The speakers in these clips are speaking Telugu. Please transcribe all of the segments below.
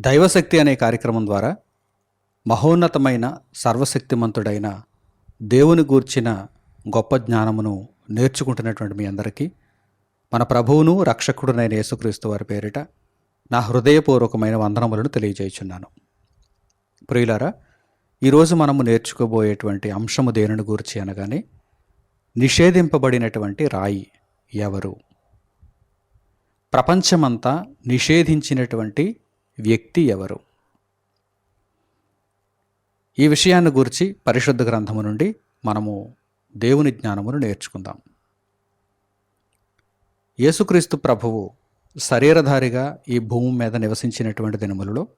దైవశక్తి అనే కార్యక్రమం ద్వారా మహోన్నతమైన సర్వశక్తిమంతుడైన దేవుని గూర్చిన గొప్ప జ్ఞానమును నేర్చుకుంటున్నటువంటి మీ అందరికీ మన ప్రభువును రక్షకుడునైన యేసుక్రీస్తు వారి పేరిట నా హృదయపూర్వకమైన వందనములను తెలియజేయుచున్నాను. ప్రియులారా ఈరోజు మనము నేర్చుకోబోయేటువంటి అంశము దేనిని గూర్చి అనగానే నిషేధింపబడినటువంటి రాయి ఎవరు? ప్రపంచమంతా నిషేధించినటువంటి వ్యక్తి ఎవరు? ఈ విషయాన్ని గురించి పరిశుద్ధ గ్రంథము నుండి మనము దేవుని జ్ఞానమును నేర్చుకుందాం. యేసుక్రీస్తు ప్రభువు శరీరధారిగా ఈ భూమి మీద నివసించినటువంటి దినములలో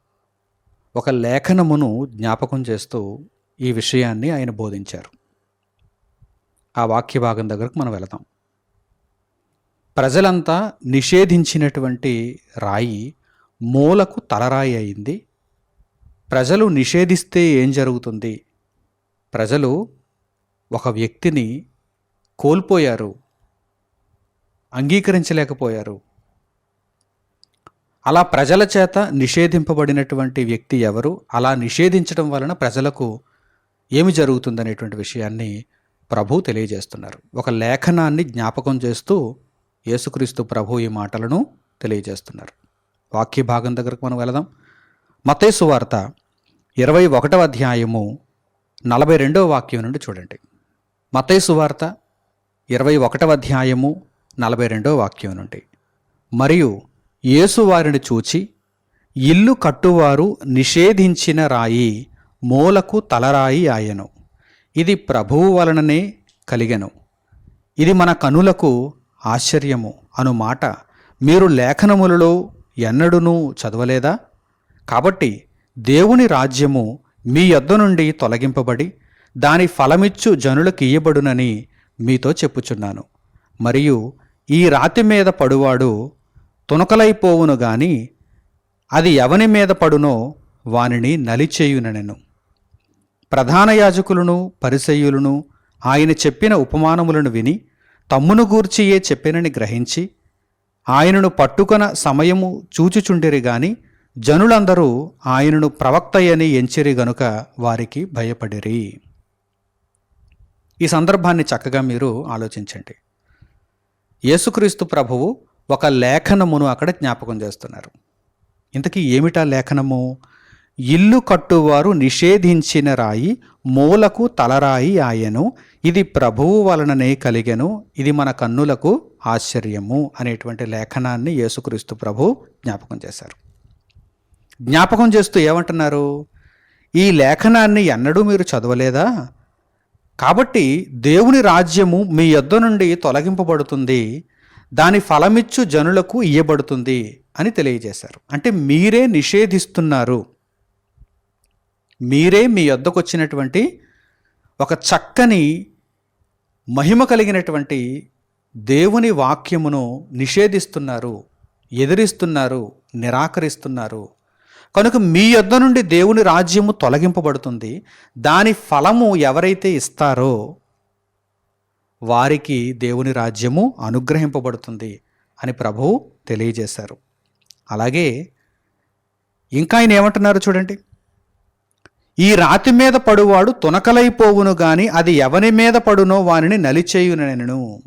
ఒక లేఖనమును జ్ఞాపకం చేస్తూ ఈ విషయాన్ని ఆయన బోధించారు. ఆ వాక్య భాగం దగ్గరకు మనం వెళదాం. ప్రజలంతా నిషేధించినటువంటి రాయి మూలకు తలరాయి అయింది. ప్రజలు నిషేధిస్తే ఏం జరుగుతుంది? ప్రజలు ఒక వ్యక్తిని కోల్పోయారు అంగీకరించలేకపోయారు. అలా ప్రజల చేత నిషేధింపబడినటువంటి వ్యక్తి ఎవరు? అలా నిషేధించడం వలన ప్రజలకు ఏమి జరుగుతుందనేటువంటి విషయాన్ని ప్రభు తెలియజేస్తున్నారు. ఒక లేఖనాన్ని జ్ఞాపకం చేస్తూ యేసుక్రీస్తు ప్రభు ఈ మాటలను తెలియజేస్తున్నారు. వాక్య భాగం దగ్గరకు మనం వెళదాం. మతేసు వార్త ఇరవై ఒకటవ అధ్యాయము నలభై రెండవ వాక్యం నుండి చూడండి. మతేసు వార్త ఇరవై ఒకటవ అధ్యాయము నలభై రెండవ వాక్యం నుండి. మరియు యేసు వారిని చూచి ఇల్లు కట్టువారు నిషేధించిన రాయి మూలకు తలరాయి ఆయను. ఇది ప్రభువు వలననే కలిగెను. ఇది మన కనులకు ఆశ్చర్యము అను మాట మీరు లేఖనములలో ఎన్నడూనూ చదవలేదా? కాబట్టి దేవుని రాజ్యము మీ యొద్ద నుండి తొలగింపబడి దాని ఫలమిచ్చు జనులకు ఇయ్యబడునని మీతో చెప్పుచున్నాను. మరియు ఈ రాతి మీద పడువాడు తునకలైపోవును గాని అది ఎవని మీద పడునో వానిని నలిచేయునెను ప్రధాన యాజకులను పరిసయ్యులను ఆయన చెప్పిన ఉపమానములను విని తమ్మును గూర్చియే చెప్పినని గ్రహించి ఆయనను పట్టుకొన సమయము చూచుచుండిరి గాని జనులందరూ ఆయనను ప్రవక్తయని ఎంచిరి గనుక వారికి భయపడిరి. ఈ సందర్భాన్ని చక్కగా మీరు ఆలోచించండి. యేసుక్రీస్తు ప్రభువు ఒక లేఖనమును అక్కడ జ్ఞాపకం చేస్తున్నారు. ఇంతకీ ఏమిటా లేఖనము? ఇల్లు కట్టువారు నిషేధించిన రాయి మూలకు తలరాయి ఆయను ఇది ప్రభువు వలననే కలిగెను ఇది మన కన్నులకు ఆశ్చర్యము అనేటువంటి లేఖనాన్ని యేసుక్రీస్తు ప్రభు జ్ఞాపకం చేశారు. జ్ఞాపకం చేస్తూ ఏమంటున్నారు? ఈ లేఖనాన్ని ఎన్నడూ మీరు చదవలేదా? కాబట్టి దేవుని రాజ్యము మీ యొద్ద నుండి తొలగింపబడుతుంది దాని ఫలమిచ్చు జనులకు ఇయ్యబడుతుంది అని తెలియజేశారు. అంటే మీరే నిషేధిస్తున్నారు. మీరే మీ యొద్దకు వచ్చినటువంటి ఒక చక్కని మహిమ కలిగినటువంటి దేవుని వాక్యమును నిషేధిస్తున్నారు ఎదిరిస్తున్నారు నిరాకరిస్తున్నారు. కనుక మీ యొద్ద నుండి దేవుని రాజ్యము తొలగింపబడుతుంది. దాని ఫలము ఎవరైతే ఇస్తారో వారికి దేవుని రాజ్యము అనుగ్రహింపబడుతుంది అని ప్రభువు తెలియజేశారు. అలాగే ఇంకా ఆయన ఏమంటున్నారు చూడండి. ఈ రాతి మీద పడువాడు తునకలైపోవును గాని అది ఎవని మీద పడునో వానిని నలిచేయునెను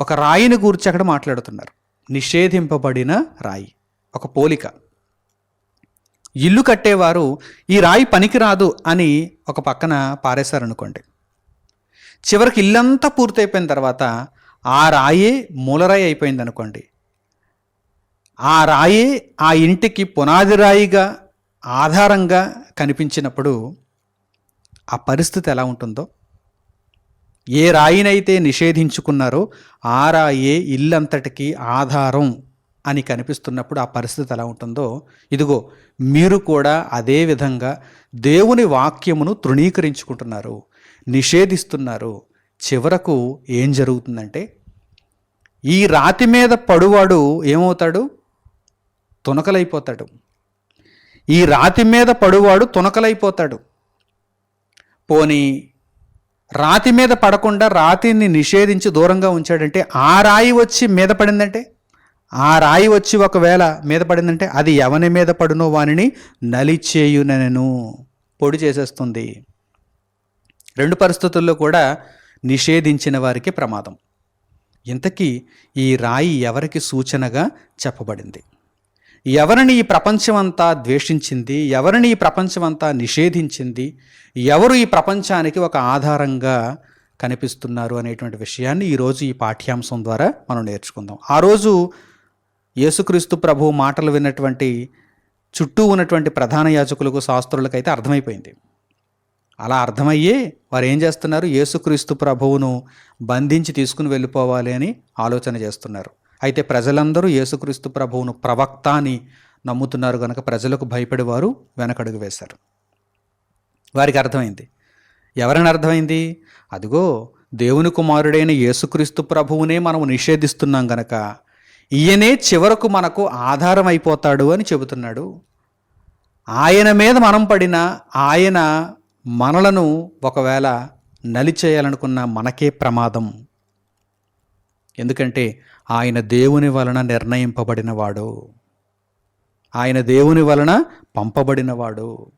ఒక రాయిని గూర్చి అక్కడ మాట్లాడుతున్నారు. నిషేధింపబడిన రాయి. ఒక పోలిక. ఇల్లు కట్టేవారు ఈ రాయి పనికిరాదు అని ఒక పక్కన పారేశారనుకోండి. చివరికి ఇల్లంతా పూర్తయిపోయిన తర్వాత ఆ రాయే మూలరాయి అయిపోయింది అనుకోండి ఆ రాయే ఆ ఇంటికి పునాది రాయిగా ఆధారంగా కనిపించినప్పుడు ఆ పరిస్థితి ఎలా ఉంటుందో? ఏ రాయినైతే నిషేధించుకున్నారో ఆ రాయే ఇల్లంతటికి ఆధారం అని కనిపిస్తున్నప్పుడు ఆ పరిస్థితి ఎలా ఉంటుందో? ఇదిగో మీరు కూడా అదే విధంగా దేవుని వాక్యమును తృణీకరించుకుంటున్నారు నిషేధిస్తున్నారు. చివరకు ఏం జరుగుతుందంటే ఈ రాతి మీద పడువాడు ఏమవుతాడు? తునకలైపోతాడు. ఈ రాతి మీద పడువాడు తునకలైపోతాడు. పోనీ రాతి మీద పడకుండా రాతిని నిషేధించి దూరంగా ఉంచాడంటే ఆ రాయి వచ్చి మీద పడిందంటే? ఆ రాయి వచ్చి ఒకవేళ మీద పడిందంటే అది ఎవని మీద పడునో వానిని నలిచేయునను పొడి చేసేస్తుంది. రెండు పరిస్థితుల్లో కూడా నిషేధించిన వారికి ప్రమాదం. ఇంతకీ ఈ రాయి ఎవరికి సూచనగా చెప్పబడింది? ఎవరిని ఈ ప్రపంచమంతా ద్వేషించింది? ఎవరిని ఈ ప్రపంచమంతా నిషేధించింది? ఎవరు ఈ ప్రపంచానికి ఒక ఆధారంగా కనిపిస్తున్నారు అనేటువంటి విషయాన్ని ఈరోజు ఈ పాఠ్యాంశం ద్వారా మనం నేర్చుకుందాం. ఆ రోజు యేసుక్రీస్తు ప్రభు మాటలు విన్నటువంటి చుట్టూ ఉన్నటువంటి ప్రధాన యాజకులకు శాస్త్రులకైతే అర్థమైపోయింది. అలా అర్థమయ్యే వారు ఏం చేస్తున్నారు? యేసుక్రీస్తు ప్రభువును బంధించి తీసుకుని వెళ్ళిపోవాలి అని ఆలోచన చేస్తున్నారు. అయితే ప్రజలందరూ యేసుక్రీస్తు ప్రభువును ప్రవక్త అని నమ్ముతున్నారు కనుక ప్రజలకు భయపడేవారు వెనకడుగు వేశారు. వారికి అర్థమైంది. ఎవరని అర్థమైంది? అదిగో దేవుని కుమారుడైన యేసుక్రీస్తు ప్రభువునే మనం నిషేధిస్తున్నాం గనక ఈయనే చివరకు మనకు ఆధారం అయిపోతాడు అని చెబుతున్నాడు. ఆయన మీద మనం పడిన ఆయన మనలను ఒకవేళ నలిచేయాలనుకున్న మనకే ప్రమాదం. ఎందుకంటే ఆయన దేవుని వలన నిర్ణయింపబడినవాడు. ఆయన దేవుని వలన పంపబడినవాడు.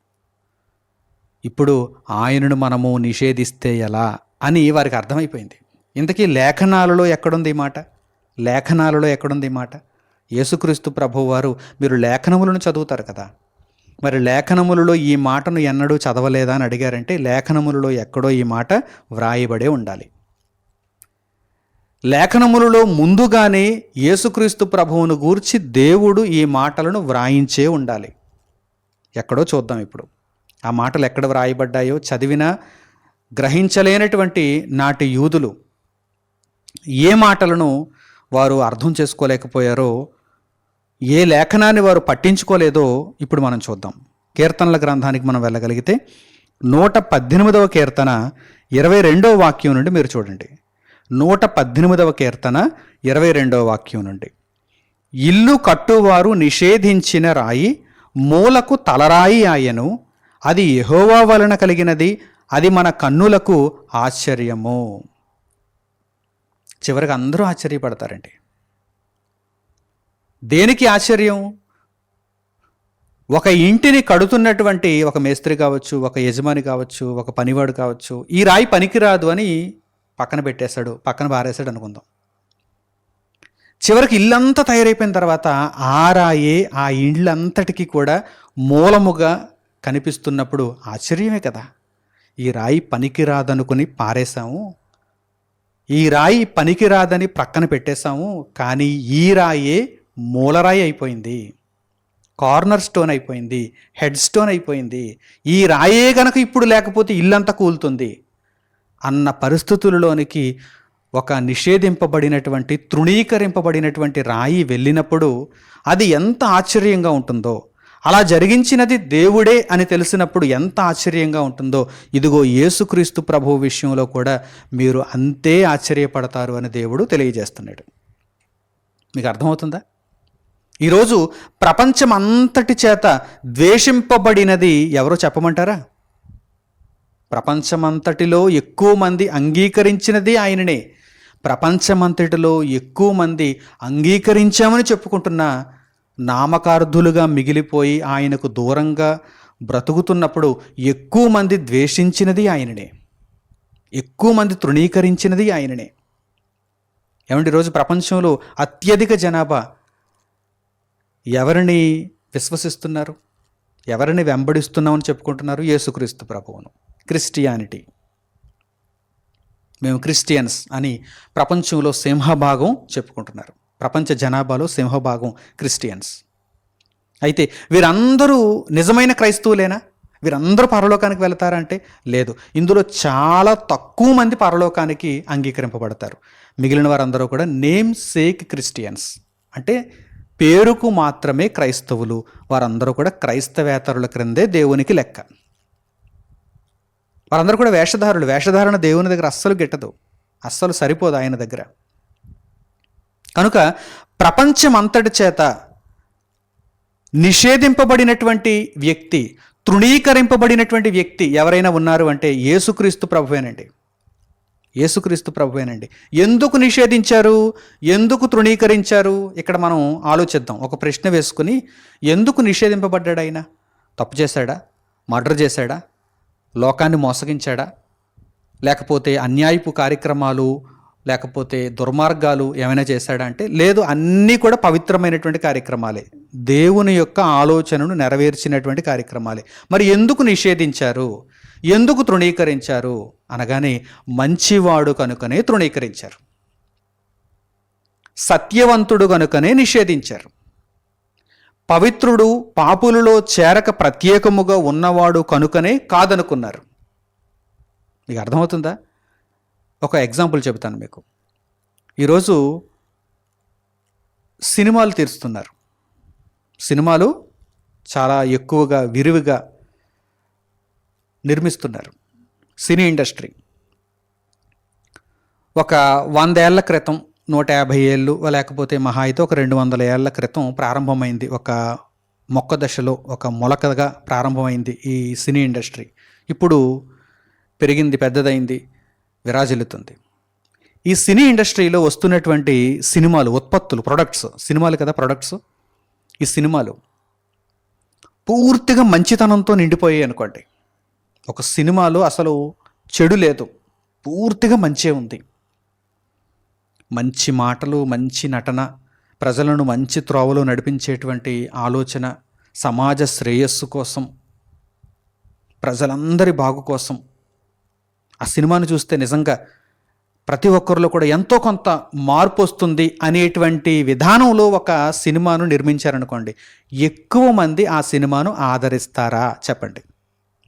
ఇప్పుడు ఆయనను మనము నిషేధిస్తే ఎలా అని వారికి అర్థమైపోయింది. ఇంతకీ లేఖనాలలో ఎక్కడుంది మాట? లేఖనాలలో ఎక్కడుంది మాట? యేసుక్రీస్తు ప్రభు వారు మీరు లేఖనములను చదువుతారు కదా? మరి లేఖనములలో ఈ మాటను ఎన్నడూ చదవలేదా అని అడిగారంటే లేఖనములలో ఎక్కడో ఈ మాట వ్రాయబడే ఉండాలి. లేఖనములలో ముందుగానే యేసుక్రీస్తు ప్రభువును గూర్చి దేవుడు ఈ మాటలను వ్రాయించే ఉండాలి. ఎక్కడో చూద్దాం ఇప్పుడు. ఆ మాటలు ఎక్కడ వ్రాయబడ్డాయో చదివినా గ్రహించలేనటువంటి నాటి యూదులు ఏ మాటలను వారు అర్థం చేసుకోలేకపోయారో ఏ లేఖనాన్ని వారు పట్టించుకోలేదో ఇప్పుడు మనం చూద్దాం. కీర్తనల గ్రంథానికి మనం వెళ్ళగలిగితే నూట పద్దెనిమిదవ కీర్తన ఇరవై రెండవ వాక్యం నుండి మీరు చూడండి. నూట పద్దెనిమిదవ కీర్తన ఇరవై రెండవ వాక్యం నుండి. ఇల్లు కట్టువారు నిషేధించిన రాయి మూలకు తలరాయి ఆయను. అది యహోవా వలన కలిగినది అది మన కన్నులకు ఆశ్చర్యము. చివరికి అందరూ ఆశ్చర్యపడతారండి. దేనికి ఆశ్చర్యం? ఒక ఇంటిని కడుతున్నటువంటి ఒక మేస్త్రి కావచ్చు ఒక యజమాని కావచ్చు ఒక పనివాడు కావచ్చు ఈ రాయి పనికిరాదు అని పక్కన పెట్టేశాడు పక్కన బారేశాడు అనుకుందాం. చివరికి ఇల్లంతా తయారైపోయిన తర్వాత ఆ రాయే ఆ ఇళ్ళంతటికీ కూడా మూలముగా కనిపిస్తున్నప్పుడు ఆశ్చర్యమే కదా. ఈ రాయి పనికిరాదనుకుని పారేశాము. ఈ రాయి పనికిరాదని ప్రక్కన పెట్టేశాము కానీ ఈ రాయే మూలరాయి అయిపోయింది. కార్నర్ స్టోన్ అయిపోయింది హెడ్ స్టోన్ అయిపోయింది. ఈ రాయే గనక ఇప్పుడు లేకపోతే ఇల్లంతా కూలుతుంది. అన్న పరిస్థితులలోనికి ఒక నిషేధింపబడినటువంటి తృణీకరింపబడినటువంటి రాయి వెళ్ళినప్పుడు అది ఎంత ఆశ్చర్యంగా ఉంటుందో అలా జరిగించినది దేవుడే అని తెలిసినప్పుడు ఎంత ఆశ్చర్యంగా ఉంటుందో ఇదిగో యేసుక్రీస్తు ప్రభు విషయంలో కూడా మీరు అంతే ఆశ్చర్యపడతారు అని దేవుడు తెలియజేస్తున్నాడు. మీకు అర్థమవుతుందా? ఈరోజు ప్రపంచం అంతటి చేత ద్వేషింపబడినది ఎవరో చెప్పమంటారా? ప్రపంచమంతటిలో ఎక్కువ మంది అంగీకరించినది ఆయననే. ప్రపంచమంతటిలో ఎక్కువ మంది అంగీకరించామని చెప్పుకుంటున్న నామకార్థులుగా మిగిలిపోయి ఆయనకు దూరంగా బ్రతుకుతున్నప్పుడు ఎక్కువ మంది ద్వేషించినది ఆయననే. ఎక్కువ మంది తృణీకరించినది ఆయననే. ఏమంటే ఈరోజు ప్రపంచంలో అత్యధిక జనాభా ఎవరిని విశ్వసిస్తున్నారు? ఎవరిని వెంబడిస్తున్నామని చెప్పుకుంటున్నారు? యేసుక్రీస్తు ప్రభువును. క్రిస్టియానిటీ. మేము క్రిస్టియన్స్ అని ప్రపంచంలో సింహభాగం చెప్పుకుంటున్నారు. ప్రపంచ జనాభాలో సింహభాగం క్రిస్టియన్స్. అయితే వీరందరూ నిజమైన క్రైస్తవులేనా? వీరందరూ పరలోకానికి వెళతారంటే లేదు. ఇందులో చాలా తక్కువ మంది పరలోకానికి అంగీకరింపబడతారు. మిగిలిన వారందరూ కూడా నేమ్ సేక్ క్రిస్టియన్స్. అంటే పేరుకు మాత్రమే క్రైస్తవులు. వారందరూ కూడా క్రైస్తవేతరుల క్రిందే దేవునికి లెక్క. వారందరూ కూడా వేషధారులు. వేషధారణ దేవుని దగ్గర అస్సలు గిట్టదు. అస్సలు సరిపోదు ఆయన దగ్గర. కనుక ప్రపంచం అంతటి చేత నిషేధింపబడినటువంటి వ్యక్తి తృణీకరింపబడినటువంటి వ్యక్తి ఎవరైనా ఉన్నారు అంటే యేసుక్రీస్తు ప్రభువేనండి. యేసుక్రీస్తు ప్రభువేనండి. ఎందుకు నిషేధించారు? ఎందుకు తృణీకరించారు? ఇక్కడ మనం ఆలోచిద్దాం. ఒక ప్రశ్న వేసుకుని ఎందుకు నిషేధింపబడ్డాడు ఆయన? తప్పు చేశాడా? మర్డర్ చేశాడా? లోకాన్ని మోసగించాడా? లేకపోతే అన్యాయపు కార్యక్రమాలు లేకపోతే దుర్మార్గాలు ఏమైనా చేశాడా అంటే లేదు అన్నీ కూడా పవిత్రమైనటువంటి కార్యక్రమాలే. దేవుని యొక్క ఆలోచనను నెరవేర్చినటువంటి కార్యక్రమాలే. మరి ఎందుకు నిషేధించారు? ఎందుకు తృణీకరించారు? అనగానే మంచివాడు కనుకనే తృణీకరించారు. సత్యవంతుడు కనుకనే నిషేధించారు. పవిత్రుడు పాపులలో చేరక ప్రత్యేకముగా ఉన్నవాడు కనుకనే కాదనుకున్నారు. మీకు అర్థమవుతుందా? ఒక ఎగ్జాంపుల్ చెబుతాను మీకు. ఈరోజు సినిమాలు తీరుస్తున్నారు. సినిమాలు చాలా ఎక్కువగా విరివిగా నిర్మిస్తున్నారు. Cine industry. ఒక వందేళ్ళ క్రితం నూట యాభై ఏళ్ళు లేకపోతే మహా అయితే ఒక రెండు వందల ఏళ్ళ క్రితం ప్రారంభమైంది ఒక మొక్క దశలో ఒక మొలకగా ప్రారంభమైంది ఈ సినీ ఇండస్ట్రీ. ఇప్పుడు పెరిగింది పెద్దదైంది విరాజిల్లుతుంది. ఈ సినీ ఇండస్ట్రీలో వస్తున్నటువంటి సినిమాలు ఉత్పత్తులు ప్రొడక్ట్స్ సినిమాలు కదా ప్రొడక్ట్స్? ఈ సినిమాలు పూర్తిగా మంచితనంతో నిండిపోయాయి అనుకోండి. ఒక సినిమాలో అసలు చెడు లేదు. పూర్తిగా మంచే ఉంది. మంచి మాటలు మంచి నటన ప్రజలను మంచి త్రోవలో నడిపించేటువంటి ఆలోచన సమాజ శ్రేయస్సు కోసం ప్రజలందరి బాగు కోసం. ఆ సినిమాను చూస్తే నిజంగా ప్రతి ఒక్కరిలో కూడా ఎంతో కొంత మార్పు వస్తుంది అనేటువంటి విధానంలో ఒక సినిమాను నిర్మించారనుకోండి. ఎక్కువ మంది ఆ సినిమాను ఆదరిస్తారా? చెప్పండి.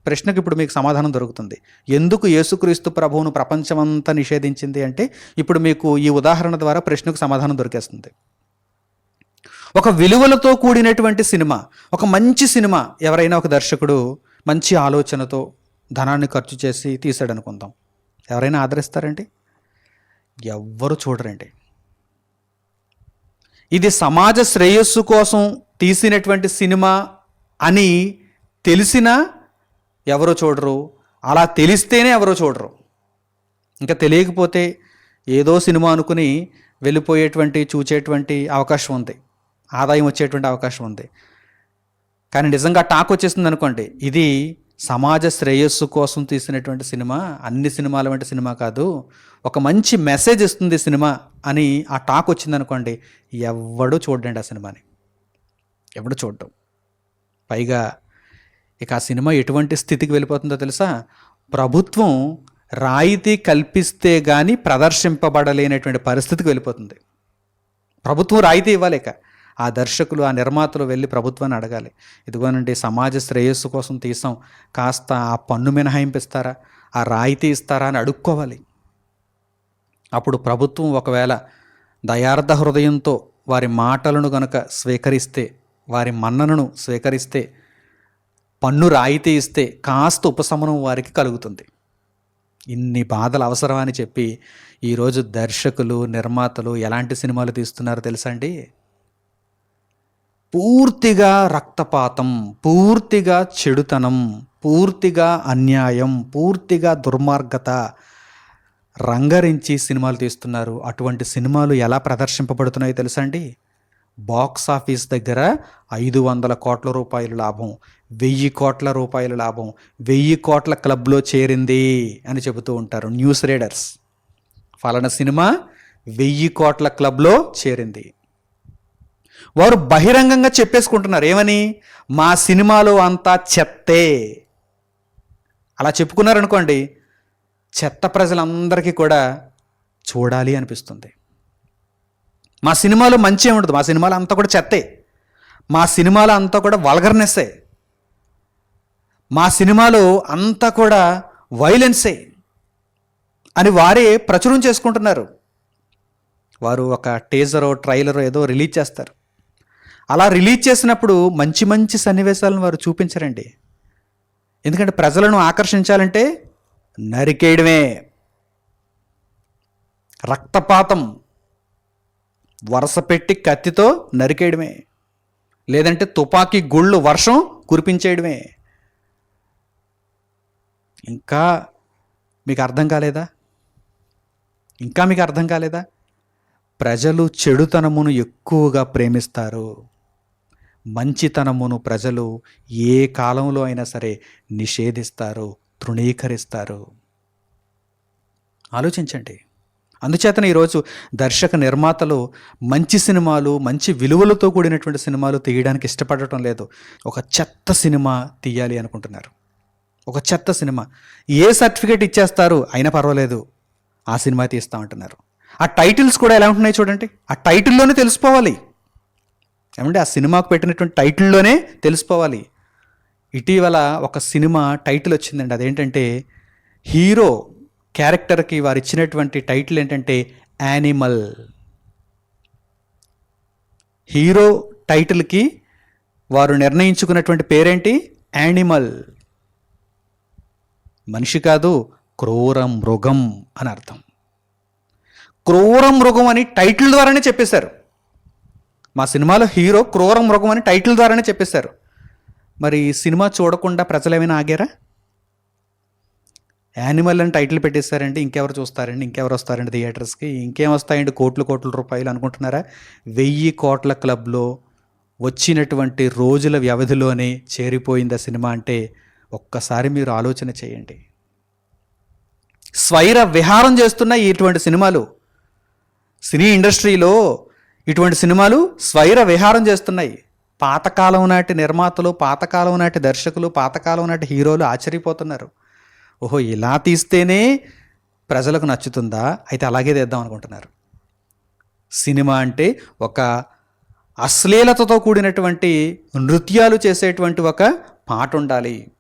ప్రశ్నకు ఇప్పుడు మీకు సమాధానం దొరుకుతుంది. ఎందుకు యేసుక్రీస్తు ప్రభువును ప్రపంచమంతా నిషేధించింది అంటే ఇప్పుడు మీకు ఈ ఉదాహరణ ద్వారా ప్రశ్నకు సమాధానం దొరికేస్తుంది. ఒక విలువలతో కూడినటువంటి సినిమా ఒక మంచి సినిమా ఎవరైనా ఒక దర్శకుడు మంచి ఆలోచనతో ధనాన్ని ఖర్చు చేసి తీసాడు అనుకుందాం ఎవరైనా ఆదరిస్తారండి? ఎవ్వరు చూడరండి. ఇది సమాజ శ్రేయస్సు కోసం తీసినటువంటి సినిమా అని తెలిసినా ఎవరో చూడరు. అలా తెలిస్తేనే ఎవరో చూడరు. ఇంకా తెలియకపోతే ఏదో సినిమా అనుకుని వెళ్ళిపోయేటువంటి చూచేటువంటి అవకాశం ఉంది. ఆదాయం వచ్చేటువంటి అవకాశం ఉంది. కానీ నిజంగా టాక్ వచ్చేసింది అనుకోండి ఇది సమాజ శ్రేయస్సు కోసం తీసినటువంటి సినిమా అన్ని సినిమాల వంటి సినిమా కాదు ఒక మంచి మెసేజ్ ఇస్తుంది సినిమా అని ఆ టాక్ వచ్చింది అనుకోండి ఎవడు చూడండి ఆ సినిమాని. ఎవడు చూడడం. పైగా ఇక ఆ సినిమా ఎటువంటి స్థితికి వెళ్ళిపోతుందో తెలుసా? ప్రభుత్వం రాయితీ కల్పిస్తే కానీ ప్రదర్శింపబడలేనటువంటి పరిస్థితికి వెళ్ళిపోతుంది. ప్రభుత్వం రాయితీ ఇవ్వాలి ఇక. ఆ దర్శకులు ఆ నిర్మాతలు వెళ్ళి ప్రభుత్వాన్ని అడగాలి. ఇదిగోనండి సమాజ శ్రేయస్సు కోసం తీసాం. కాస్త ఆ పన్ను మినహాయింపిస్తారా? ఆ రాయితీ ఇస్తారా అని అడుక్కోవాలి. అప్పుడు ప్రభుత్వం ఒకవేళ దయార్థ హృదయంతో వారి మాటలను గనుక స్వీకరిస్తే వారి మన్ననను స్వీకరిస్తే పన్ను రాయితీ ఇస్తే కాస్త ఉపశమనం వారికి కలుగుతుంది. ఇన్ని బాధలు అవసరమని చెప్పి ఈరోజు దర్శకులు నిర్మాతలు ఎలాంటి సినిమాలు తీస్తున్నారో తెలుసా అండి? పూర్తిగా రక్తపాతం పూర్తిగా చెడుతనం పూర్తిగా అన్యాయం పూర్తిగా దుర్మార్గత రంగరించి సినిమాలు తీస్తున్నారు. అటువంటి సినిమాలు ఎలా ప్రదర్శింపబడుతున్నాయో తెలుసా అండి? బాక్స్ ఆఫీస్ దగ్గర ఐదు వందల కోట్ల రూపాయల లాభం. వెయ్యి కోట్ల రూపాయల లాభం వెయ్యి కోట్ల క్లబ్లో చేరింది అని చెబుతూ ఉంటారు న్యూస్ రీడర్స్. ఫలానా సినిమా వెయ్యి కోట్ల క్లబ్లో చేరింది. వారు బహిరంగంగా చెప్పేసుకుంటున్నారు ఏమని? మా సినిమాలో అంతా చెత్తే. అలా చెప్పుకున్నారనుకోండి చెత్త ప్రజలందరికీ కూడా చూడాలి అనిపిస్తుంది. మా సినిమాలో మంచి ఉండదు మా సినిమాలు అంతా కూడా చెత్తే. మా సినిమాలు అంతా కూడా వల్గర్నెస్సే. మా సినిమాలో అంతా కూడా వైలెన్సే అని వారే ప్రచురం చేసుకుంటున్నారు. వారు ఒక టేజరో ట్రైలరో ఏదో రిలీజ్ చేస్తారు. అలా రిలీజ్ చేసినప్పుడు మంచి మంచి సన్నివేశాలను వారు చూపించరండి. ఎందుకంటే ప్రజలను ఆకర్షించాలంటే నరికేయడమే. రక్తపాతం వరుస పెట్టి కత్తితో నరికేయడమే. లేదంటే తుపాకీ గుళ్ళు వర్షం కురిపించేయడమే. ఇంకా మీకు అర్థం కాలేదా? ఇంకా మీకు అర్థం కాలేదా? ప్రజలు చెడుతనమును ఎక్కువగా ప్రేమిస్తారు. మంచితనమును ప్రజలు ఏ కాలంలో అయినా సరే నిషేధిస్తారు తృణీకరిస్తారు. ఆలోచించండి. అందుచేతన ఈరోజు దర్శక నిర్మాతలు మంచి సినిమాలు మంచి విలువలతో కూడినటువంటి సినిమాలు తీయడానికి ఇష్టపడటం లేదు. ఒక చెత్త సినిమా తీయాలి అనుకుంటున్నారు. ఒక చెత్త సినిమా. ఏ సర్టిఫికేట్ ఇచ్చేస్తారు? అయినా పర్వాలేదు. ఆ సినిమా తీస్తా ఉంటున్నారు ఆ టైటిల్స్ కూడా ఎలా ఉంటున్నాయి చూడండి. ఆ టైటిల్లోనే తెలిసిపోవాలి. ఏమంటే ఆ సినిమాకు పెట్టినటువంటి టైటిల్లోనే తెలిసిపోవాలి. ఇటీవల ఒక సినిమా టైటిల్ వచ్చిందండి. అదేంటంటే హీరో క్యారెక్టర్కి వారు ఇచ్చినటువంటి టైటిల్ ఏంటంటే యానిమల్. హీరో టైటిల్కి వారు నిర్ణయించుకున్నటువంటి పేరేంటి? యానిమల్. మనిషి కాదు క్రూర మృగం అని అర్థం. క్రూర మృగం అని టైటిల్ ద్వారానే చెప్పేశారు. మా సినిమాలో హీరో క్రూర మృగం అని టైటిల్ ద్వారానే చెప్పేశారు. మరి ఈ సినిమా చూడకుండా ప్రజలు ఏమైనా ఆగారా? యానిమల్ అని టైటిల్ పెట్టేశారండి ఇంకెవరు చూస్తారండి ఇంకెవరు వస్తారండి థియేటర్స్కి? ఇంకేం వస్తాయండి? కోట్లు కోట్ల రూపాయలు అనుకుంటున్నారా? వెయ్యి కోట్ల క్లబ్లో వచ్చినటువంటి రోజుల వ్యవధిలోనే చేరిపోయింది ఆ సినిమా అంటే ఒక్కసారి మీరు ఆలోచన చేయండి. స్వైర విహారం చేస్తున్న ఇటువంటి సినిమాలు సినీ ఇండస్ట్రీలో ఇటువంటి సినిమాలు స్వైర విహారం చేస్తున్నాయి. పాతకాలం నాటి నిర్మాతలు పాతకాలం నాటి దర్శకులు పాతకాలం నాటి హీరోలు ఆశ్చర్యపోతున్నారు. ఓహో ఇలా తీస్తేనే ప్రజలకు నచ్చుతుందా? అయితే అలాగే తీద్దాం అనుకుంటున్నారు. సినిమా అంటే ఒక అశ్లీలతతో కూడినటువంటి నృత్యాలు చేసేటువంటి ఒక పాట ఉండాలి.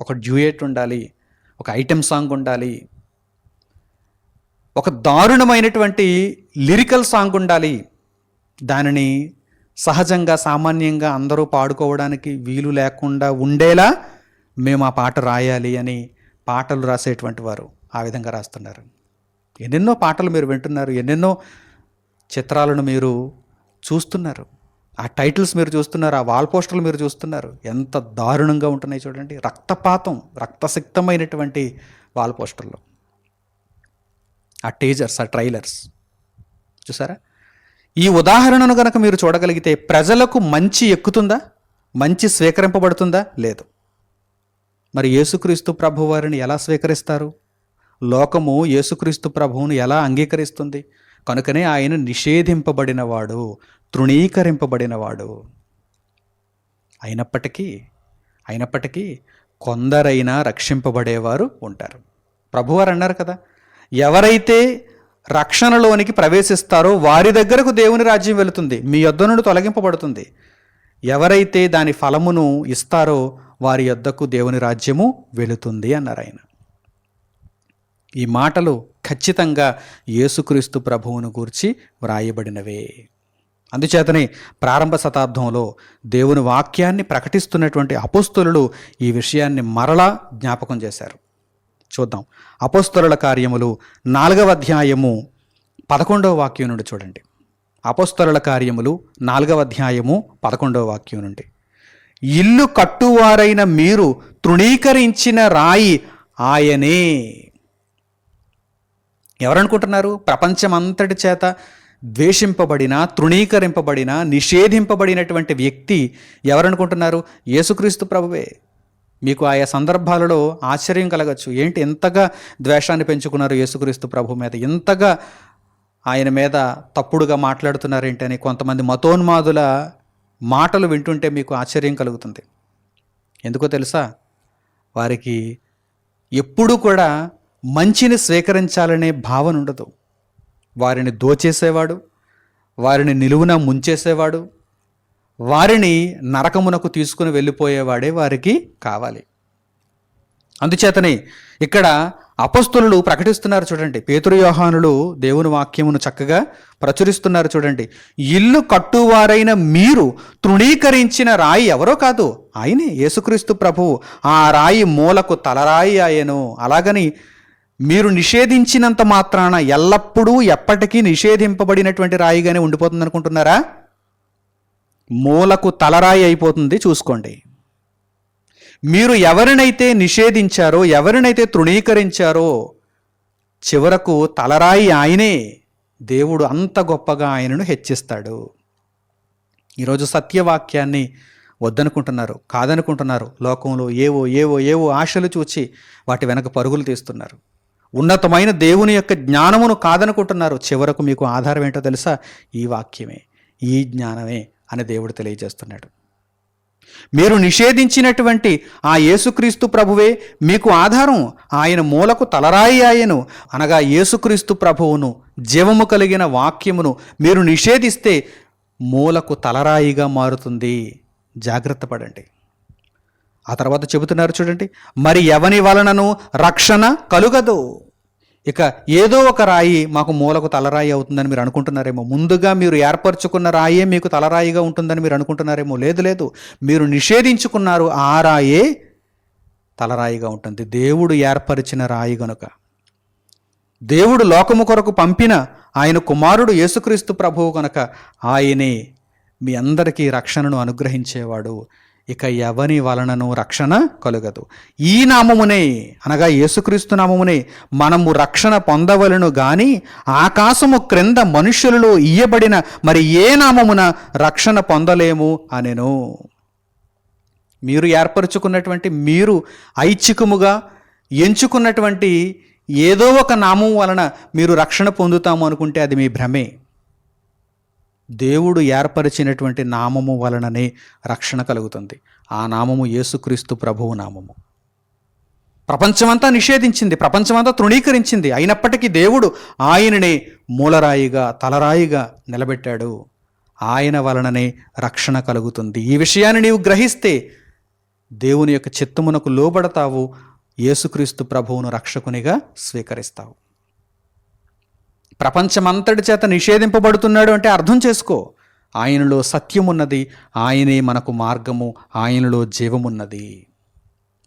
ఒక డ్యూయేట్ ఉండాలి ఒక ఐటెం సాంగ్ ఉండాలి ఒక దారుణమైనటువంటి లిరికల్ సాంగ్ ఉండాలి. దానిని సహజంగా సామాన్యంగా అందరూ పాడుకోవడానికి వీలు లేకుండా ఉండేలా మేము ఆ పాట రాయాలి అని పాటలు రాసేటువంటి వారు ఆ విధంగా రాస్తున్నారు. ఎన్నెన్నో పాటలు మీరు వింటున్నారు ఎన్నెన్నో చిత్రాలను మీరు చూస్తున్నారు. ఆ టైటిల్స్ మీరు చూస్తున్నారు ఆ వాల్ పోస్టర్లు మీరు చూస్తున్నారు ఎంత దారుణంగా ఉంటున్నాయి చూడండి. రక్తపాతం రక్తసిక్తమైనటువంటి వాల్ పోస్టర్లు. ఆ టేజర్స్ ఆ ట్రైలర్స్. చూసారా? ఈ ఉదాహరణను కనుక మీరు చూడగలిగితే ప్రజలకు మంచి ఎక్కుతుందా? మంచి స్వీకరింపబడుతుందా? లేదు. మరి యేసుక్రీస్తు ప్రభువారిని ఎలా స్వీకరిస్తారు? లోకము యేసుక్రీస్తు ప్రభువును ఎలా అంగీకరిస్తుంది? కనుకనే ఆయన నిషేధింపబడినవాడు తృణీకరింపబడినవాడు. అయినప్పటికీ అయినప్పటికీ కొందరైనా రక్షింపబడేవారు ఉంటారు. ప్రభువారు అన్నారు కదా ఎవరైతే రక్షణలోనికి ప్రవేశిస్తారో వారి దగ్గరకు దేవుని రాజ్యం వెళుతుంది మీ యొద్ద నుండి తొలగింపబడుతుంది. ఎవరైతే దాని ఫలమును ఇస్తారో వారి యొద్దకు దేవుని రాజ్యము వెళుతుంది అన్నారు ఆయన. ఈ మాటలు ఖచ్చితంగా యేసుక్రీస్తు ప్రభువును గూర్చి వ్రాయబడినవే. అందుచేతనే ప్రారంభ శతాబ్దంలో దేవుని వాక్యాన్ని ప్రకటిస్తున్నటువంటి అపోస్తులు ఈ విషయాన్ని మరలా జ్ఞాపకం చేశారు. చూద్దాం. అపోస్తలుల కార్యములు నాలుగవ అధ్యాయము పదకొండవ వాక్యం నుండి చూడండి. అపోస్తలుల కార్యములు నాలుగవ అధ్యాయము పదకొండవ వాక్యం నుండి. ఇల్లు కట్టువారైన మీరు తృణీకరించిన రాయి ఆయనే. ఎవరనుకుంటున్నారు? ప్రపంచమంతటి చేత ద్వేషింపబడిన తృణీకరింపబడిన నిషేధింపబడినటువంటి వ్యక్తి ఎవరనుకుంటున్నారు? యేసుక్రీస్తు ప్రభువే. మీకు ఆయా సందర్భాలలో ఆశ్చర్యం కలగచ్చు. ఏంటి ఎంతగా ద్వేషాన్ని పెంచుకున్నారు యేసుక్రీస్తు ప్రభు మీద? ఇంతగా ఆయన మీద తప్పుడుగా మాట్లాడుతున్నారేంటి అని కొంతమంది మతోన్మాదుల మాటలు వింటుంటే మీకు ఆశ్చర్యం కలుగుతుంది. ఎందుకో తెలుసా? వారికి ఎప్పుడూ కూడా మంచిని స్వీకరించాలనే భావన ఉండదు. వారిని దోచేసేవాడు వారిని నిలువున ముంచేసేవాడు వారిని నరకమునకు తీసుకుని వెళ్ళిపోయేవాడే వారికి కావాలి. అందుచేతనే ఇక్కడ అపస్తులు ప్రకటిస్తున్నారు చూడండి. పేతురు దేవుని వాక్యమును చక్కగా ప్రచురిస్తున్నారు చూడండి. ఇల్లు కట్టువారైన మీరు తృణీకరించిన రాయి ఎవరో కాదు ఆయనే యేసుక్రీస్తు ప్రభువు. ఆ రాయి మూలకు తలరాయి ఆయను అలాగని మీరు నిషేధించినంత మాత్రాన ఎల్లప్పుడూ ఎప్పటికీ నిషేధింపబడినటువంటి రాయిగానే ఉండిపోతుంది అనుకుంటున్నారా మూలకు తలరాయి అయిపోతుంది చూసుకోండి. మీరు ఎవరినైతే నిషేధించారో ఎవరినైతే తృణీకరించారో చివరకు తలరాయి ఆయనే. దేవుడు అంత గొప్పగా ఆయనను హెచ్చిస్తాడు. ఈరోజు సత్యవాక్యాన్ని వద్దనుకుంటున్నారు కాదనుకుంటున్నారు. లోకంలో ఏవో ఏవో ఏవో ఆశలు చూచి వాటి వెనక పరుగులు తీస్తున్నారు. ఉన్నతమైన దేవుని యొక్క జ్ఞానమును కాదనుకుంటున్నారు. చివరకు మీకు ఆధారం ఏంటో తెలుసా? ఈ వాక్యమే ఈ జ్ఞానమే అని దేవుడు తెలియజేస్తున్నాడు. మీరు నిషేధించినటువంటి ఆ యేసుక్రీస్తు ప్రభువే మీకు ఆధారం. ఆయన మూలకు తలరాయి ఆయను అనగా యేసుక్రీస్తు ప్రభువును జీవము కలిగిన వాక్యమును మీరు నిషేధిస్తే మూలకు తలరాయిగా మారుతుంది. జాగ్రత్త పడండి. ఆ తర్వాత చెబుతున్నారు చూడండి. మరి ఎవని వలనను రక్షణ కలుగదు? ఇక ఏదో ఒక రాయి మాకు మూలకు తలరాయి అవుతుందని మీరు అనుకుంటున్నారేమో. ముందుగా మీరు ఏర్పరచుకున్న రాయే మీకు తలరాయిగా ఉంటుందని మీరు అనుకుంటున్నారేమో. లేదు లేదు. మీరు నిషేధించుకున్నారు ఆ రాయే తలరాయిగా ఉంటుంది. దేవుడు ఏర్పరిచిన రాయి గనుక. దేవుడు లోకము కొరకు పంపిన ఆయన కుమారుడు యేసుక్రీస్తు ప్రభువు కనుక ఆయనే మీ అందరికీ రక్షణను అనుగ్రహించేవాడు. ఇక ఎవని వలనను రక్షణ కలుగదు? ఈ నామమునే అనగా యేసుక్రీస్తు నామమునే మనము రక్షణ పొందవలను గాని ఆకాశము క్రింద మనుషులలో ఇయ్యబడిన మరి ఏ నామమున రక్షణ పొందలేము అనెను. మీరు ఏర్పరచుకున్నటువంటి మీరు ఐచ్ఛికముగా ఎంచుకున్నటువంటి ఏదో ఒక నామం వలన మీరు రక్షణ పొందుతాము అనుకుంటే అది మీ భ్రమే. దేవుడు ఏర్పరిచినటువంటి నామము వలననే రక్షణ కలుగుతుంది. ఆ నామము యేసుక్రీస్తు ప్రభువు నామము. ప్రపంచమంతా నిషేధించింది ప్రపంచమంతా తృణీకరించింది. అయినప్పటికీ దేవుడు ఆయననే మూలరాయిగా తలరాయిగా నిలబెట్టాడు. ఆయన వలననే రక్షణ కలుగుతుంది. ఈ విషయాన్ని నీవు గ్రహిస్తే దేవుని యొక్క చిత్తమునకు లోబడతావు యేసుక్రీస్తు ప్రభువును రక్షకునిగా స్వీకరిస్తావు. ప్రపంచమంతటి చేత నిషేధింపబడుతున్నాడు అంటే అర్థం చేసుకో. ఆయనలో సత్యమున్నది ఆయనే మనకు మార్గము ఆయనలో జీవమున్నది.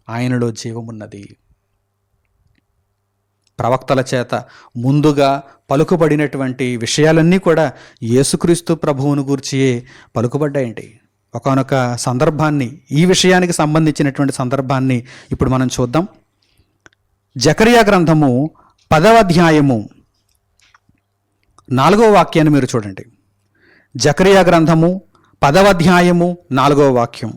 ఆయనలో జీవమున్నది. ప్రవక్తల చేత ముందుగా పలుకుబడినటువంటి విషయాలన్నీ కూడా యేసుక్రీస్తు ప్రభువును గూర్చియే పలుకుబడ్డాయండి. ఒకనొక సందర్భాన్ని ఈ విషయానికి సంబంధించినటువంటి సందర్భాన్ని ఇప్పుడు మనం చూద్దాం. జకరియా గ్రంథము పదవ అధ్యాయము నాలుగవ వాక్యాన్ని మీరు చూడండి. జకరియా గ్రంథము పదవ అధ్యాయము నాలుగవ వాక్యం.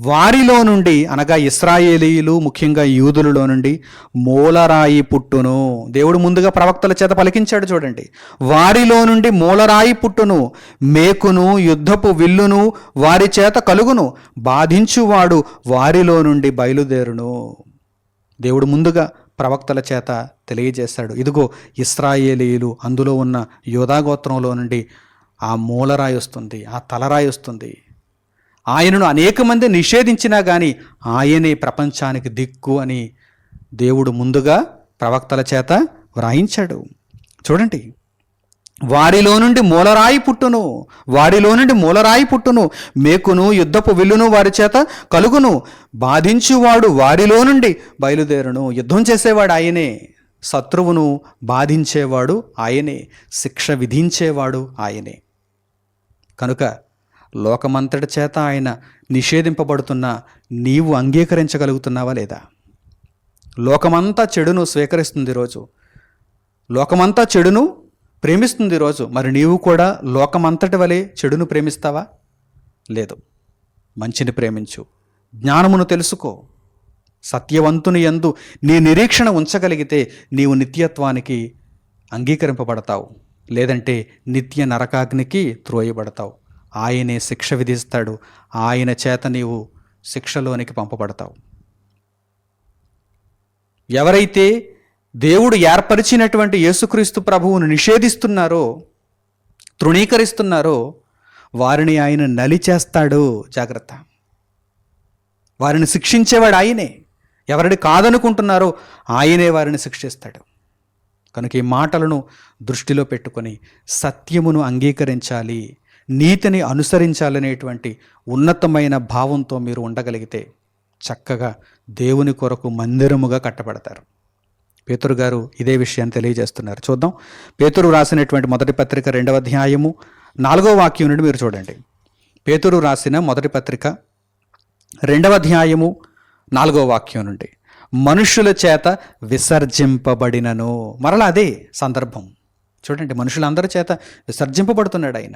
వారిలో నుండి అనగా ఇస్రాయేలీయులు ముఖ్యంగా యూదులలో నుండి మూలరాయి పుట్టును. దేవుడు ముందుగా ప్రవక్తల చేత పలికించాడు చూడండి. వారిలో నుండి మూలరాయి పుట్టును మేకును యుద్ధపు విల్లును వారి చేత కలుగును బాధించువాడు వారిలో నుండి బయలుదేరును. దేవుడు ముందుగా ప్రవక్తల చేత తెలియజేశాడు. ఇదిగో ఇస్రాయేలీయులు అందులో ఉన్న యోధాగోత్రంలో నుండి ఆ మూలరాయి వస్తుంది ఆ తలరాయి వస్తుంది ఆయనను అనేక మంది నిషేధించినా కానీ ఆయనే ప్రపంచానికి దిక్కు అని దేవుడు ముందుగా ప్రవక్తల చేత వ్రాయించాడు. చూడండి వారిలో నుండి మూలరాయి పుట్టును వారిలో నుండి మూలరాయి పుట్టును మేకును యుద్ధపు విల్లును వారి చేత కలుగును. బాధించువాడు వారిలో నుండి బయలుదేరును. యుద్ధం చేసేవాడు ఆయనే శత్రువును బాధించేవాడు ఆయనే శిక్ష విధించేవాడు ఆయనే. కనుక లోకమంతటి చేత ఆయన నిషేధింపబడుతున్న నీవు అంగీకరించగలుగుతున్నావా లేదా? లోకమంతా చెడును స్వీకరిస్తుంది రోజు లోకమంతా చెడును ప్రేమిస్తుంది రోజు. మరి నీవు కూడా లోకమంతటి వలె చెడును ప్రేమిస్తావా? లేదు. మంచిని ప్రేమించు. జ్ఞానమును తెలుసుకో. సత్యవంతుని ఎందు నీ నిరీక్షణ ఉంచగలిగితే నీవు నిత్యత్వానికి అంగీకరింపబడతావు. లేదంటే నిత్య నరకాగ్నికి త్రోయబడతావు. ఆయనే శిక్ష విధిస్తాడు. ఆయన చేత నీవు శిక్షలోనికి పంపబడతావు. ఎవరైతే దేవుడు ఏర్పరిచినటువంటి యేసుక్రీస్తు ప్రభువును నిషేధిస్తున్నారో తృణీకరిస్తున్నారో వారిని ఆయన నలిచేస్తాడు. జాగ్రత్త. వారిని శిక్షించేవాడు ఆయనే. ఎవరిని కాదనుకుంటున్నారో ఆయనే వారిని శిక్షిస్తాడు. కనుక ఈ మాటలను దృష్టిలో పెట్టుకొని సత్యమును అంగీకరించాలి నీతిని అనుసరించాలనేటువంటి ఉన్నతమైన భావంతో మీరు ఉండగలిగితే చక్కగా దేవుని కొరకు మందిరముగా కట్టబడతారు. పేతురు గారు ఇదే విషయాన్ని తెలియజేస్తున్నారు. చూద్దాం. పేతురు రాసినటువంటి మొదటి పత్రిక రెండవ అధ్యాయము నాలుగో వాక్యం నుండి మీరు చూడండి. పేతురు రాసిన మొదటి పత్రిక రెండవ అధ్యాయము నాలుగో వాక్యం నుండి. మనుషుల చేత విసర్జింపబడినను. మరలా అదే సందర్భం. చూడండి మనుషులందరి చేత విసర్జింపబడుతున్నాడు ఆయన.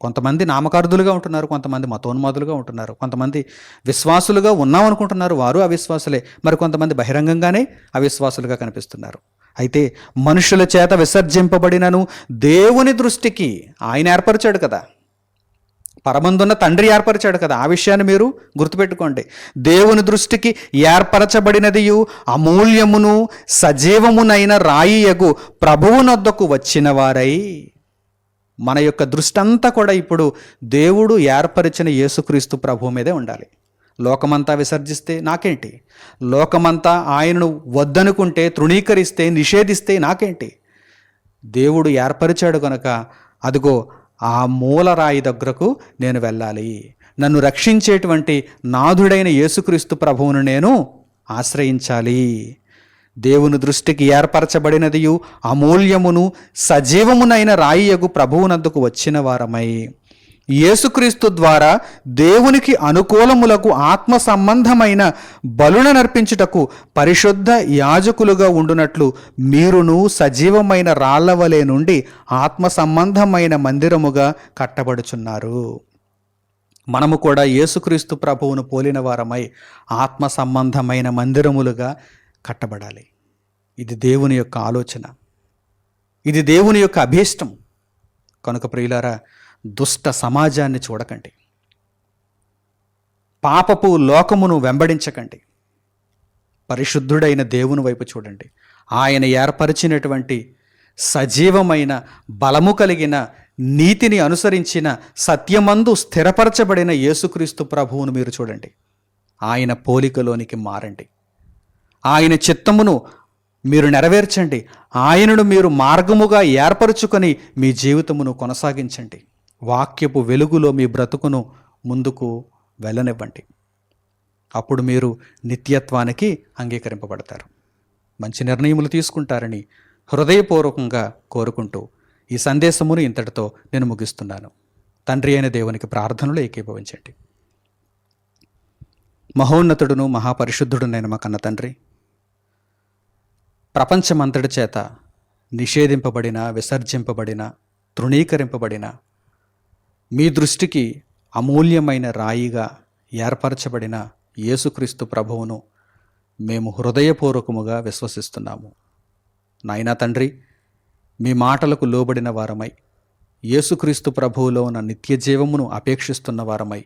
కొంతమంది నామకార్థులుగా ఉంటున్నారు కొంతమంది మతోన్మాదులుగా ఉంటున్నారు కొంతమంది విశ్వాసులుగా ఉన్నామనుకుంటున్నారు వారు అవిశ్వాసులే. మరి కొంతమంది బహిరంగంగానే అవిశ్వాసులుగా కనిపిస్తున్నారు. అయితే మనుషుల చేత విసర్జింపబడినను దేవుని దృష్టికి ఆయన ఏర్పరిచాడు కదా. పరమందున్న తండ్రి ఏర్పరిచాడు కదా. ఆ విషయాన్ని మీరు గుర్తుపెట్టుకోండి. దేవుని దృష్టికి ఏర్పరచబడినదియు అమూల్యమును సజీవమునైన రాయియగు ప్రభువునొద్దకు వచ్చిన వారై మన యొక్క దృష్టంతా కూడా ఇప్పుడు దేవుడు ఏర్పరిచిన యేసుక్రీస్తు ప్రభువు మీదే ఉండాలి. లోకమంతా విసర్జిస్తే నాకేంటి? లోకమంతా ఆయనను వద్దనుకుంటే తృణీకరిస్తే నిషేధిస్తే నాకేంటి? దేవుడు ఏర్పరిచాడు కనుక అదిగో ఆ మూలరాయి దగ్గరకు నేను వెళ్ళాలి. నన్ను రక్షించేటువంటి నాథుడైన యేసుక్రీస్తు ప్రభువును నేను ఆశ్రయించాలి. దేవుని దృష్టికి ఏర్పరచబడినదియు అమూల్యమును సజీవమునైన రాయియగు ప్రభువునందుకు వచ్చిన వారమై. యేసుక్రీస్తు ద్వారా దేవునికి అనుకూలములకు ఆత్మ సంబంధమైన బలున నర్పించుటకు పరిశుద్ధ యాజకులుగా ఉండునట్లు మీరును సజీవమైన రాళ్ళవలే నుండి ఆత్మ సంబంధమైన మందిరముగా కట్టబడుచున్నారు. మనము కూడా యేసుక్రీస్తు ప్రభువును పోలిన వారమై ఆత్మ సంబంధమైన మందిరములుగా కట్టబడాలి. ఇది దేవుని యొక్క ఆలోచన. ఇది దేవుని యొక్క అభీష్టం. కనుక ప్రియులారా దుష్ట సమాజాన్ని చూడకండి. పాపపు లోకమును వెంబడించకండి. పరిశుద్ధుడైన దేవుని వైపు చూడండి. ఆయన ఏర్పరిచినటువంటి సజీవమైన బలము కలిగిన నీతిని అనుసరించిన సత్యమందు స్థిరపరచబడిన యేసుక్రీస్తు ప్రభువును మీరు చూడండి. ఆయన పోలికలోనికి మారండి. ఆయన చిత్తమును మీరు నెరవేర్చండి. ఆయనను మీరు మార్గముగా ఏర్పరచుకొని మీ జీవితమును కొనసాగించండి. వాక్యపు వెలుగులో మీ బ్రతుకును ముందుకు వెళ్ళనివ్వండి. అప్పుడు మీరు నిత్యత్వానికి అంగీకరింపబడతారు. మంచి నిర్ణయములు తీసుకుంటారని హృదయపూర్వకంగా కోరుకుంటూ ఈ సందేశమును ఇంతటితో నేను ముగిస్తున్నాను. తండ్రి అయిన దేవునికి ప్రార్థనలు ఏకీభవించండి. మహోన్నతుడును మహాపరిశుద్ధుడునైన మా కన్న తండ్రి ప్రపంచమంతటి చేత నిషేధింపబడిన విసర్జింపబడిన తృణీకరింపబడిన మీ దృష్టికి అమూల్యమైన రాయిగా ఏర్పరచబడిన యేసుక్రీస్తు ప్రభువును మేము హృదయపూర్వకముగా విశ్వసిస్తున్నాము. నాయనా తండ్రి మీ మాటలకు లోబడిన వారమై యేసుక్రీస్తు ప్రభువులో ఉన్న నిత్య జీవమును అపేక్షిస్తున్న వారమై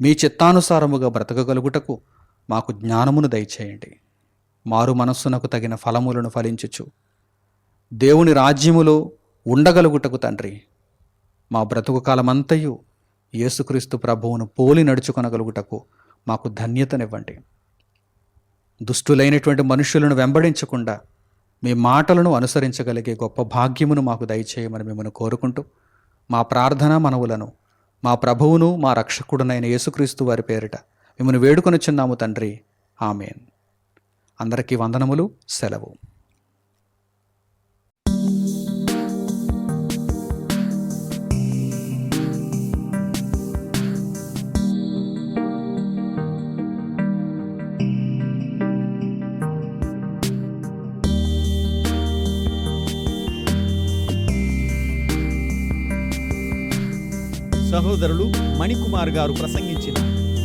మీ చిత్తానుసారముగా బ్రతకగలుగుటకు మాకు జ్ఞానమును దయచేయండి. మారు మనస్సునకు తగిన ఫలములను ఫలించుచు. దేవుని రాజ్యములో ఉండగలుగుటకు తండ్రి మా బ్రతుకు కాలమంతయు యేసుక్రీస్తు ప్రభువును పోలి నడుచుకొనగలుగుటకు మాకు ధన్యతనివ్వండి. దుష్టులైనటువంటి మనుషులను వెంబడించకుండా మీ మాటలను అనుసరించగలిగే గొప్ప భాగ్యమును మాకు దయచేయమని మిమ్మల్ని కోరుకుంటూ మా ప్రార్థన మనవులను మా ప్రభువును మా రక్షకుడునైన యేసుక్రీస్తు వారి పేరిట మిమ్మల్ని వేడుకొనుచున్నాము తండ్రి. ఆమెన్. అందరికీ వందనములు సెలవు. సహోదరులు మణికుమార్ గారు ప్రసంగించిన